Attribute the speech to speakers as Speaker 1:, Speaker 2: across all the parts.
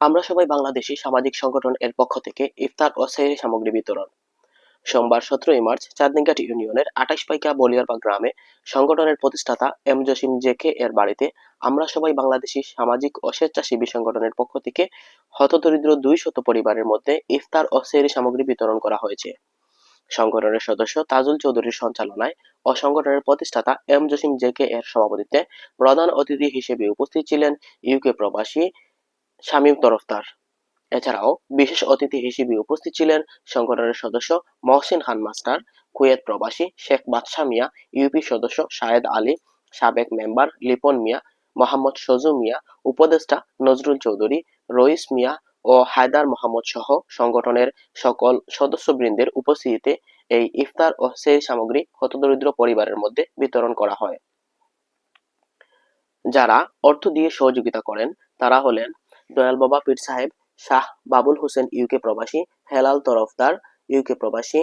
Speaker 1: আমরা সবাই বাংলাদেশি সামাজিক সংগঠন এর পক্ষ থেকে ইফতার ও সেহরি সামগ্রী বিতরণ। সোমবার সতেরোই মার্চ চাঁদনীঘাট ইউনিয়নের আঠাশ পাইকা বলিয়ারবাগ গ্রামে সংগঠনের প্রতিষ্ঠাতা এম জসিম জেকে এর বাড়িতে আমরা সবাই বাংলাদেশি সামাজিক ও স্বেচ্ছাসেবী সংগঠনের পক্ষ থেকে হতদরিদ্র দুই শত পরিবারের মধ্যে ইফতার ও সেহরি সামগ্রী বিতরণ করা হয়েছে। সংগঠনের সদস্য তাজুল চৌধুরীর সঞ্চালনায় ও সংগঠনের প্রতিষ্ঠাতা এম জসিম জেকে এর সভাপতিত্বে প্রধান অতিথি হিসেবে উপস্থিত ছিলেন ইউকে প্রবাসী শামীম তরফদার। এছাড়াও বিশেষ অতিথি হিসেবে উপস্থিত ছিলেন সংগঠনের সদস্য মহসিন খান মাস্টার, কুয়েত প্রবাসী শেখ বাদশাহ মিয়া ইউপি সদস্য শাহেদ আলী, সাবেক মেম্বার লিপন মিয়া, মোহাম্মদ সজু মিয়া, উপদেষ্টা নজরুল চৌধুরী, রইস মিয়া ও হায়দার মোহাম্মদ সহ সংগঠনের সকল সদস্যবৃন্দের উপস্থিতিতে এই ইফতার ও সেই সামগ্রী হতদরিদ্র পরিবারের মধ্যে বিতরণ করা হয়। যারা অর্থ দিয়ে সহযোগিতা করেন, তারা হলেন দয়াল বাবা পীর সাহেব শাহ বাবুল হোসেন ইউকে প্রবাসী, হেলাল তরফদার ইউকে প্রবাসী,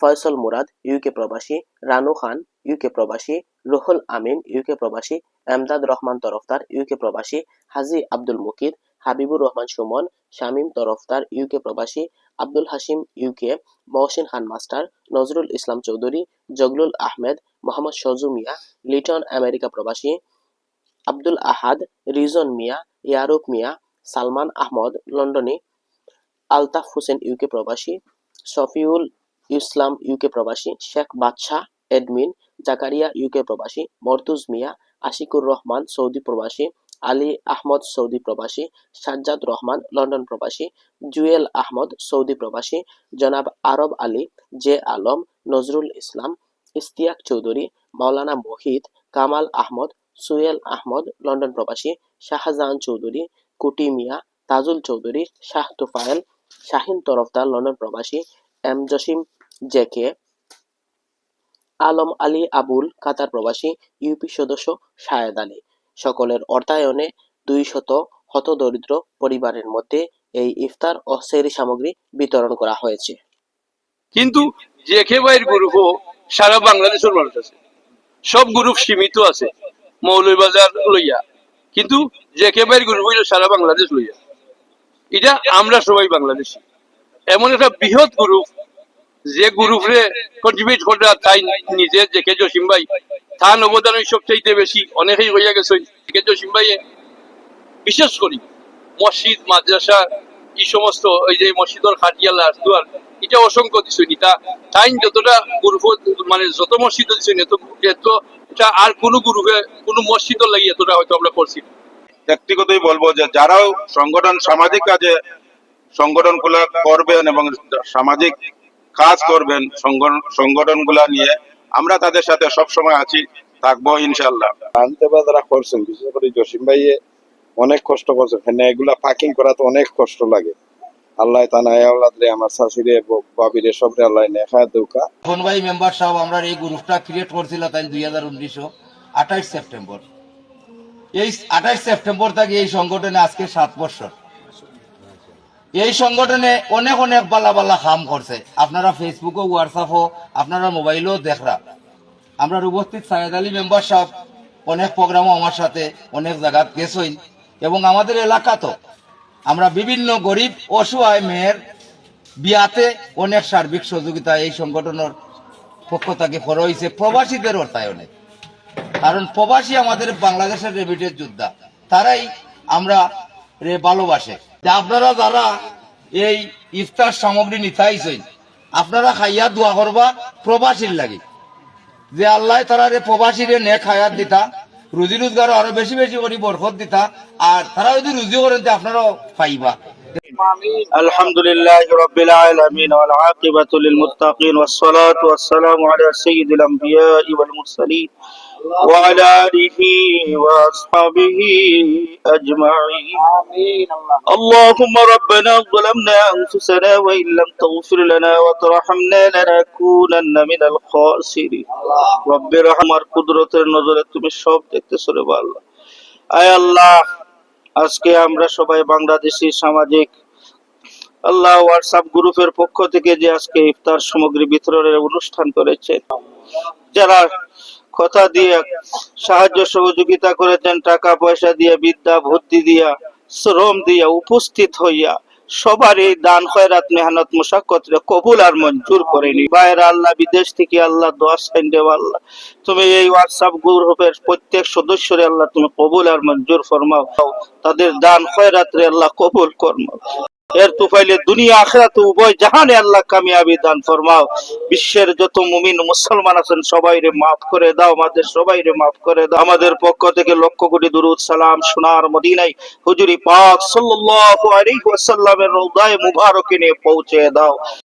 Speaker 1: ফয়সল মুরাদ ইউকে প্রবাসী, রানু খান ইউকে প্রবাসী, রুহুল আমিন ইউকে প্রবাসী, এমদাদ রহমান তরফদার ইউকে প্রবাসী, হাজি আব্দুল মুকিদ হাবিবুর রহমান সুমন, শামীম তরফদার ইউকে প্রবাসী, Abdul Hashim UK Mohsin Khan master, Nazrul Islam Chowdhury, Joglul Ahmed, Mohammad Shoju Mia, Liton America প্রবাসী, আব্দুল আহাদ, রিজন মিয়া, ইয়ারুক মিয়া সালমান আহমদ, লন্ডনে আলতাফ হোসেন ইউকে প্রবাসী, শফিউল ইসলাম ইউকে প্রবাসী, শেখ বাদশাহ, এডমিন জাকারিয়া ইউকে প্রবাসী, মর্তুজ মিয়া, আশিকুর রহমান সৌদি প্রবাসী, আলী আহমদ সৌদি প্রবাসী, সাজ্জাদ রহমান লন্ডন প্রবাসী, জুয়েল আহমদ সৌদি প্রবাসী, জনাব আরব আলী, জে আলম, নজরুল ইসলাম ইস্তিয়াক চৌধুরী, মাওলানা মোহিত, কামাল আহমদ, সুয়েল আহমদ লন্ডন প্রবাসী, শাহজাহান চৌধুরী কুটি মিয়া তাজুল চৌধুরী, শাহ তুফায়েল, শাহিন তরফদার, লন্ডন প্রবাসী, M Jasim, JK, Alam Ali Abul, Qatar প্রবাসী, ইউপি সদস্য শাহেদ আলী। সকলের অর্থায়নে দুই শত হতদরিদ্র পরিবারের মধ্যে এই ইফতার ও সেরি সামগ্রী বিতরণ করা হয়েছে।
Speaker 2: কিন্তু জেকে বাইর গ্রুপ সারা বাংলাদেশের মানুষ আছে। সব গ্রুপ সীমিত আছে, মৌলভীবাজার লইয়া। কিন্তু জেকে বাইর গ্রুপ হইল সারা বাংলাদেশ লইয়া। এটা আমরা সবাই বাংলাদেশি। এমন একটা বৃহৎ গ্রুপ, যে গ্রুপরে কন্ট্রিবিউট করে তাই নিজে জেকে জসিম ভাই, তার অবদান সবচাইতে বেশি। অনেকেই হইয়া গেছে জসিম ভাই বিশেষ করি মসজিদ, মাদ্রাসা, এই সমস্ত ওই যে মসজিদের খাটিয়া, লাশ এটা অসংখ্য দিছে নিতা তাই যতটা গ্রুপ মানে যত মসজিদ দিছে এত এত আর কোনো গ্রুপে, কোনো মসজিদের লাগি এতটা হয়তো আমরা করছি
Speaker 3: ব্যক্তিগতই বলব যে যারাও সংগঠন সামাজিক কাজে সংগঠনগুলা করবেন এবং সামাজিক কাজ করবেন সংগঠনগুলা নিয়ে আমরা তাদের সাথে সব সময় আছি থাকব ইনশাল্লাহ
Speaker 4: আনতে করছেন বিশেষ করে জসিম ভাইয়ে অনেক কষ্ট করছেন। এখানে এগুলা পাকিং করা তো অনেক কষ্ট লাগে। আল্লাহ তানা আল্লাহ আমার শাশুড়ি বাবিরে সবরে আল্লাহ নেখা দৌকা
Speaker 5: কোন ভাই মেম্বার সাহেব আমরা এই গ্রুপটা ক্রিয়েট করছিল তাই দুই হাজার উনিশশো আঠাইশ সেপ্টেম্বর। এই আঠাইশ সেপ্টেম্বর থেকে এই সংগঠনে আজকে সাত বছর। এই সংগঠনে অনেক অনেক বালা বালা কাম করছে। আপনারা ফেসবুকও হোয়াটসঅ্যাপও আপনারা মোবাইলেও দেখরা। আমরা উপস্থিত সাইদ আলী মেম্বার সাহেব, অনেক প্রোগ্রামও আমার সাথে, অনেক জায়গা গেছই এবং আমাদের এলাকা তো, আমরা বিভিন্ন গরিব, অসহায় মেয়ের বিয়াতে অনেক সার্বিক সহযোগিতা এই সংগঠনের পক্ষ থেকে করা হয়েছে। প্রবাসীদের অর্থায়নে। কারণ প্রবাসী আমাদের বাংলাদেশের রেমিটেড যোদ্ধা। তারাই আমরা রে ভালোবাসে। আপনারা যারা এই ইফতার সামগ্রী নিতাইছেন, আপনারা খাইয়া দোয়া করবা প্রবাসীর লাগে। যে আল্লাহ তারা রে প্রবাসীরে নে খায়াত দিতা, রুজি রোজগার আরও বেশি বেশি করে বরকত দিতা, আর তারা যদি রুজি করেন আপনারাও পাইবা।
Speaker 6: الحمد لله رب العالمين والعاقبة للمتقين والصلاة والسلام على سيد الأنبياء والمرسلين وعلى آله وأصحابه أجمعين. اللهم ربنا ظلمنا أنفسنا وإن لم تغفر لنا وترحمنا لنكونن من الخاسرين. رب رحمر قدرة النظرة من সব দেখতেছো بالله. أي الله আল্লাহ আজকে আমরা সবাই বাংলাদেশি সামাজিক আল্লাহ হোয়াটসঅ্যাপ গ্রুপের পক্ষ থেকে যে আজকে ইফতার সামগ্রী বিতরণের অনুষ্ঠান করেছে যারা কথা দিয়ে সাহায্য সহযোগিতা করেছেন, টাকা পয়সা দিয়ে, বিদ্যা, বুদ্ধি দিয়া, শ্রম দিয়া উপস্থিত হইয়া সবার এই দান, খয়রাত, মেহনত, মুশাক্কত কবুল আর মঞ্জুর করেনি বাইরে আল্লাহ, বিদেশ থেকে আল্লাহ দোয়া সাইন দেব আল্লাহ। তুমি এই হোয়াটসঅ্যাপ গ্রুপের প্রত্যেক সদস্যরে আল্লাহ তুমি কবুল আর মঞ্জুর ফরমাও। তাদের দান, খয়রাত রে আল্লাহ কবুল ফরমাও এর তুফাইলে দুনিয়া, আখেরাত উভয় জাহানে আল্লাহ কামিয়াবি দান ফরমাও। বিশ্বের যত মুমিন, মুসলমান আছেন সবাই রে মাফ করে দাও, আমাদের সবাই রে মাফ করে দাও। আমাদের পক্ষ থেকে লক্ষ কোটি দুরুদ সালাম সোনার মদিনাই হুজুরি পাক সাল্লাল্লাহু আলাইহি ওয়াসাল্লামের রওজায়ে মুবারকে নিয়ে পৌঁছে দাও।